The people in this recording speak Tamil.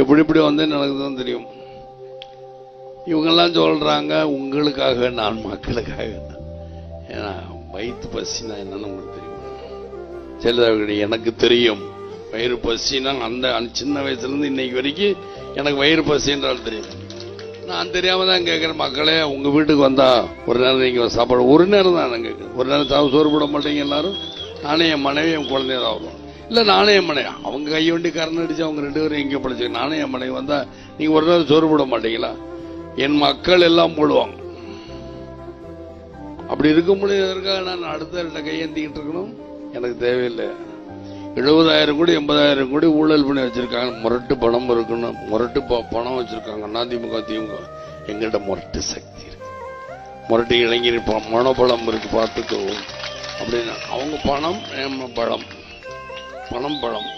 எப்படி இப்படி வந்தேன்னு எனக்கு தான் தெரியும். இவங்கெல்லாம் சொல்கிறாங்க உங்களுக்காக நான் மக்களுக்காக. ஏன்னா வயிற்று பசினா என்னன்னு உங்களுக்கு தெரியும். சில எனக்கு தெரியும். வயிறு பசினா அந்த சின்ன வயசுலேருந்து இன்னைக்கு வரைக்கும் எனக்கு வயிறு பசின்றால் தெரியும் நான் தெரியாம தான் கேட்குறேன் மக்களே உங்கள் வீட்டுக்கு வந்தா ஒரு நேரம் நீங்கள் சாப்பாடு ஒரு நேரம் தான் நான் கேட்குறேன். ஒரு நேரம் சாப்பிட சோறு போட மாட்டீங்க எல்லாரும். நானே என் மனைவி என் குழந்தைய தான் வருவோம். இல்ல நானே அவங்க கையொண்டி கரண் அடிச்சு அவங்க ரெண்டு பேரும் எங்கே படிச்சு நானே என் மனைவி வந்தா நீங்க ஒரு நாள் சோறு போட மாட்டீங்களா? என் மக்கள் எல்லாம் போடுவாங்க. அப்படி இருக்கும் முடியாதற்காக நான் அடுத்த கையேந்திக்கிட்டு இருக்கணும்? எனக்கு தேவையில்லை. எழுபதாயிரம் கோடி எண்பதாயிரம் கோடி ஊழல் பண்ணி வச்சிருக்காங்க. முரட்டு பணம் இருக்கணும் முரட்டு ப- பணம் வச்சிருக்காங்க. அதிமுக திமுக எங்கள்கிட்ட முரட்டு சக்தி இருக்கு. முரட்டு இளைஞர் மனோபலம் இருக்கு பார்த்துக்கோ. அப்படின்னு. அவங்க பணம் நம்ம பலம். பணம் பலம்